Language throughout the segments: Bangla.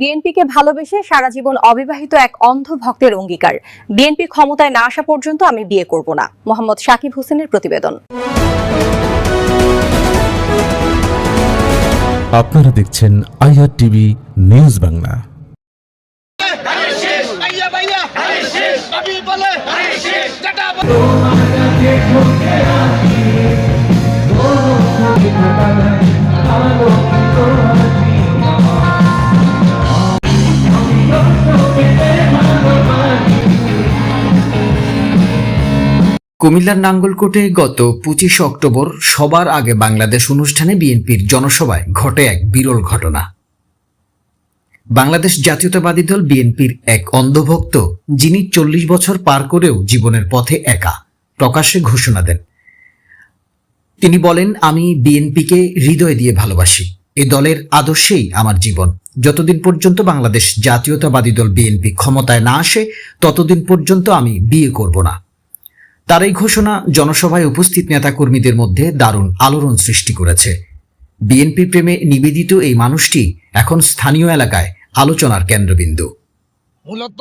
বিএনপিকে ভালোবেসে সারা জীবন অবিবাহিত এক অন্ধ ভক্তের অঙ্গীকার। বিএনপি ক্ষমতায় না আসা পর্যন্ত আমি বিয়ে করব না। মোহাম্মদ সাকিব হোসেনের প্রতিবেদন। আপনারা দেখছেন আইআর টিভি নিউজ বাংলা। কুমিল্লার নাঙ্গলকোটে গত পঁচিশে অক্টোবর সবার আগে বাংলাদেশ অনুষ্ঠানে বিএনপির জনসভায় ঘটে এক বিরল ঘটনা। বাংলাদেশ জাতীয়তাবাদী দল বিএনপির এক অন্ধভক্ত, যিনি চল্লিশ বছর পার করেও জীবনের পথে একা, প্রকাশ্যে ঘোষণা দেন। তিনি বলেন, আমি বিএনপিকে হৃদয় দিয়ে ভালোবাসি। এ দলের আদর্শেই আমার জীবন। যতদিন পর্যন্ত বাংলাদেশ জাতীয়তাবাদী দল বিএনপি ক্ষমতায় না আসে, ততদিন পর্যন্ত আমি বিয়ে করব না। তার এই ঘোষণা জনসভায় উপস্থিত নেতাকর্মীদের মধ্যে দারুণ আলোড়ন সৃষ্টি করেছে। বিএনপি প্রেমে নিবেদিত এই মানুষটি এখন স্থানীয় এলাকায় আলোচনার কেন্দ্রবিন্দু। মূলত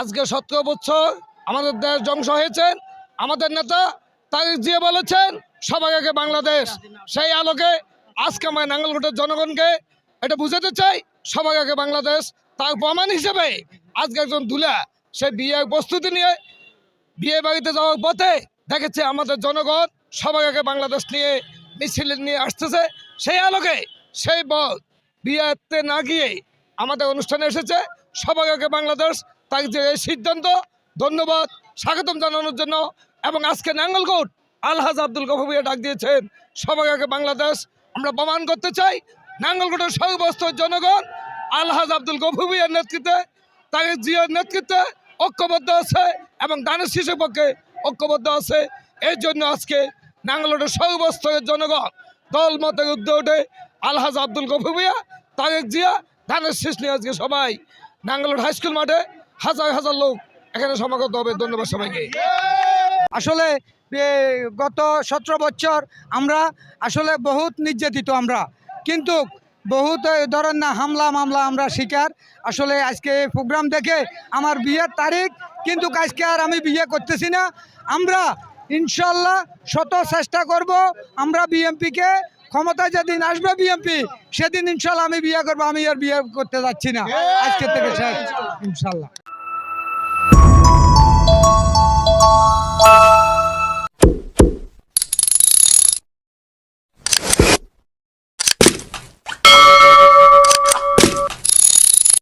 আজকে সতেরো বছর আমাদের দেশ ধ্বংস হয়েছে। আমাদের নেতা তারিক জিয়া বলেছেন, সবাই আগে বাংলাদেশ। সেই আলোকে আজকে আমার নাঙ্গলকোটের জনগণকে এটা বুঝাতে চাই, সবাই আগে বাংলাদেশ। তার প্রমাণ হিসেবে আজকে একজন দুলা, সে বিয়ের প্রস্তুতি নিয়ে বিয়ে বাড়িতে যাওয়ার পথে দেখেছে আমাদের জনগণ সবাই আগে বাংলাদেশ নিয়ে মিছিল নিয়ে আসতেছে। সেই আলোকে, সেই বল বিয়েতে না গিয়ে আমাদের অনুষ্ঠানে এসেছে। সবাই আগে বাংলাদেশ তার যে এই সিদ্ধান্ত। ধন্যবাদ, স্বাগতম জানানোর জন্য। এবং আজকে নাঙ্গলকোট, আলহাজ আব্দুল গফবিয়া ডাক দিয়েছেন, সবাই আগে বাংলাদেশ। আমরা প্রমাণ করতে চাই, নাঙ্গলকোটের সর্বস্তর জনগণ, আলহাজ আব্দুল গফবিয়ার নেতৃত্বে তাকে জিয়ার নেতৃত্বে ঐক্যবদ্ধ আছে। এবং দানের শিশুর পক্ষে ঐক্যবদ্ধ আছে। এর জন্য আজকে নাঙ্গলকোটের সর্বস্তরের জনগণ দল মতের উদ্যোগে উঠে আলহাজ আব্দুল গফবিয়া তারেক জিয়া ধানের শীষ নিয়ে আজকে সবাই নাঙ্গলকোট হাই স্কুল মাঠে হাজার হাজার লোক এখানে সমাগত হবে। ধন্যবাদ সবাইকে। আসলে গত সতেরো বছর আমরা আসলে বহুত নির্যাতিত আমরা। কিন্তু বহুত ধরেন না, হামলা মামলা আমরা শিকার। আসলে আজকে প্রোগ্রাম দেখে আমার বিয়ের তারিখ কিন্তু কাজকে আর আমি বিয়ে করতেছি না। আমরা ইনশাল্লাহ শত চেষ্টা করব, আমরা বিএমপিকে ক্ষমতায় যেদিন আসবে বিএমপি, সেদিন ইনশাল্লাহ আমি বিয়ে করব, আমি আর বিয়ে করতে যাচ্ছি না। আজকে থেকে ইনশাল্লাহ